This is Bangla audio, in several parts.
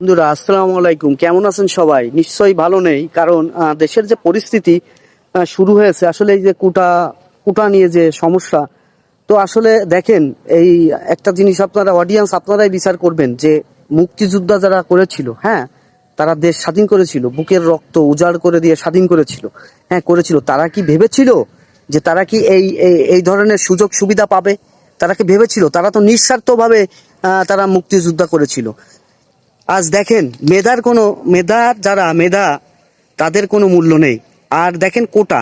বন্ধুরা, আসসালামু আলাইকুম। কেমন আছেন সবাই? নিশ্চয়ই ভালো নেই, কারণ দেশের যে পরিস্থিতি শুরু হয়েছে, আসলে এই যে কুটা কুটা নিয়ে যে সমস্যা, তো আসলে দেখেন, এই একটা জিনিস আপনারা অডিয়েন্স আপনারাই বিচার করবেন যে মুক্তিযোদ্ধা যারা করেছিল হ্যাঁ তারা দেশ স্বাধীন করেছিল, বুকের রক্ত উজাড় করে দিয়ে স্বাধীন করেছিল হ্যাঁ করেছিল, তারা কি ভেবেছিল যে তারা কি এই, এই- ধরনের সুযোগ সুবিধা পাবে? তারা কি ভেবেছিল? তারা তো নিঃস্বার্থভাবে তারা মুক্তিযোদ্ধা করেছিল। আজ দেখেন মেধার কোনো মেধার যারা মেধা তাদের কোনো মূল্য নেই। আর দেখেন কোটা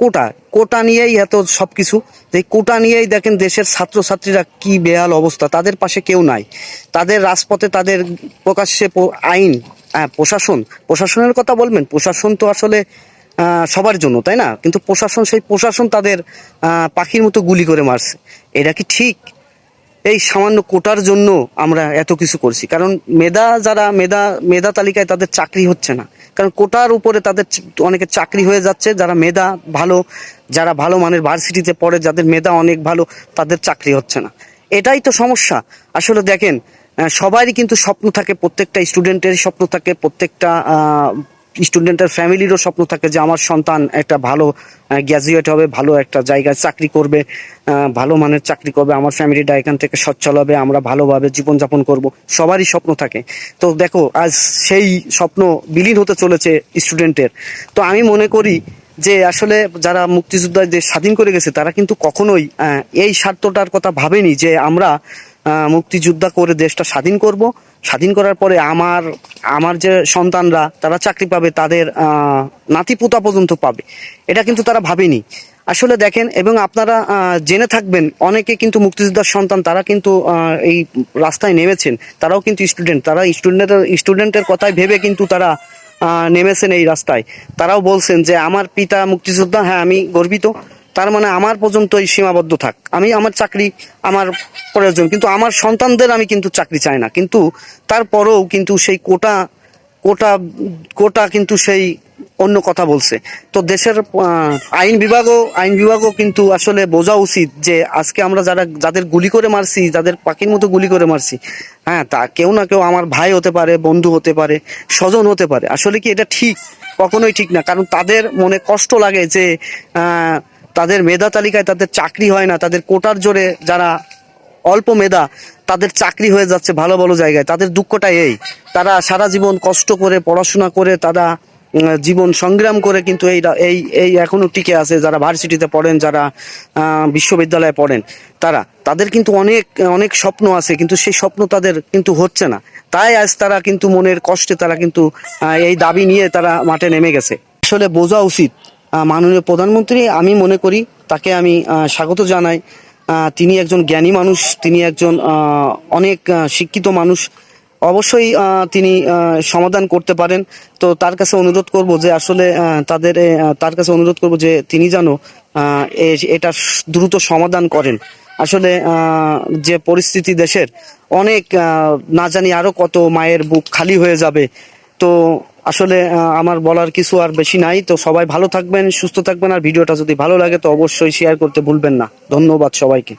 কোটা কোটা নিয়েই এত সব কিছু এই কোটা নিয়েই দেখেন দেশের ছাত্রছাত্রীরা কি বেহাল অবস্থা তাদের পাশে কেউ নাই। তাদের রাজপথে তাদের প্রকাশ্যে আইন হ্যাঁ, প্রশাসন প্রশাসনের কথা বলবেন প্রশাসন তো আসলে সবার জন্য তাই না? কিন্তু প্রশাসন সেই প্রশাসন তাদের পাখির মতো গুলি করে মারছে। এটা কি ঠিক? এই সামান্য কোটার জন্য আমরা এত কিছু করছি। কারণ মেধা যারা, মেধা মেধা তালিকায় তাদের চাকরি হচ্ছে না। কারণ কোটার উপরে তাদের অনেকে চাকরি হয়ে যাচ্ছে, যারা মেধা ভালো, যারা ভালো মানের ভার্সিটিতে পড়ে, যাদের মেধা অনেক ভালো, তাদের চাকরি হচ্ছে না। এটাই তো সমস্যা। আসলে দেখেন সবারই কিন্তু স্বপ্ন থাকে, প্রত্যেকটা স্টুডেন্টের স্বপ্ন থাকে, প্রত্যেকটা স্টুডেন্টের ফ্যামিলিরও স্বপ্ন থাকে যে আমার সন্তান একটা ভালো গ্র্যাজুয়েট হবে, ভালো একটা জায়গায় চাকরি করবে ভালো মানের চাকরি করবে, আমার ফ্যামিলিটা এখান থেকে সচ্ছল হবে, আমরা ভালোভাবে জীবনযাপন করব, সবারই স্বপ্ন থাকে। তো দেখো, আজ সেই স্বপ্ন বিলীন হতে চলেছে স্টুডেন্টের। তো আমি মনে করি যে আসলে যারা মুক্তিযোদ্ধা দেশ স্বাধীন করে গেছে, তারা কিন্তু কখনোই এই স্বার্থটার কথা ভাবেনি যে আমরা মুক্তিযোদ্ধা করে দেশটা স্বাধীন করব। স্বাধীন করার পরে আমার আমার যে সন্তানরা, তারা চাকরি পাবে, তাদের নাতিপুতা পর্যন্ত পাবে। এটা কিন্তু তারা ভাবেনি। আসলে দেখেন, এবং আপনারা জেনে থাকবেন, অনেকে কিন্তু মুক্তিযোদ্ধার সন্তান, তারা কিন্তু এই রাস্তায় নেমেছেন। তারাও কিন্তু স্টুডেন্ট। তারা স্টুডেন্টের স্টুডেন্টের কথাই ভেবে কিন্তু তারা নেমেছেন এই রাস্তায়। তারাও বলছেন যে, আমার পিতা মুক্তিযোদ্ধা হ্যাঁ আমি গর্বিত। তার মানে আমার পর্যন্তই সীমাবদ্ধ থাক। আমি আমার চাকরি, আমার প্রয়োজন, কিন্তু আমার সন্তানদের আমি কিন্তু চাকরি চাই না। কিন্তু তারপরেও কিন্তু সেই কোটা কোটা কোটা কিন্তু সেই অন্য কথা বলছে। তো দেশের আইন বিভাগও আইন বিভাগও কিন্তু আসলে বোঝা উচিত যে আজকে আমরা যারা, যাদের গুলি করে মারছি, যাদের পাখির মতো গুলি করে মারছি হ্যাঁ তা কেউ না কেউ আমার ভাই হতে পারে, বন্ধু হতে পারে, স্বজন হতে পারে। আসলে কি এটা ঠিক? কখনোই ঠিক না। কারণ তাদের মনে কষ্ট লাগে যে তাদের মেধা তালিকায় তাদের চাকরি হয় না, তাদের কোটার জোরে যারা অল্প মেধা, তাদের চাকরি হয়ে যাচ্ছে ভালো ভালো জায়গায়। তাদের দুঃখটা এই, তারা সারা জীবন কষ্ট করে, পড়াশোনা করে, তারা জীবন সংগ্রাম করে কিন্তু এই এই এই এখনও টিকে আছে, যারা ভার্সিটিতে পড়েন, যারা বিশ্ববিদ্যালয়ে পড়েন, তারা। তাদের কিন্তু অনেক অনেক স্বপ্ন আছে, কিন্তু সেই স্বপ্ন তাদের কিন্তু হচ্ছে না। তাই আজ তারা কিন্তু মনের কষ্টে তারা কিন্তু এই দাবি নিয়ে তারা মাঠে নেমে গেছে। আসলে বোঝা উচিত মাননীয় প্রধানমন্ত্রী, আমি মনে করি তাকে আমি স্বাগত জানাই। তিনি একজন জ্ঞানী মানুষ, তিনি একজন অনেক শিক্ষিত মানুষ। অবশ্যই তিনি সমাধান করতে পারেন। তো তার কাছে অনুরোধ করব যে আসলে তাদের তার কাছে অনুরোধ করব যে তিনি যেন এটা দ্রুত সমাধান করেন। আসলে যে পরিস্থিতি দেশের, অনেক না জানি আরও কত মায়ের বুক খালি হয়ে যাবে। তো আসলে আমার বলার কিছু আর বেশি নাই। তো সবাই ভালো থাকবেন, সুস্থ থাকবেন, আর ভিডিওটা যদি ভালো লাগে তো অবশ্যই শেয়ার করতে ভুলবেন না। ধন্যবাদ সবাইকে।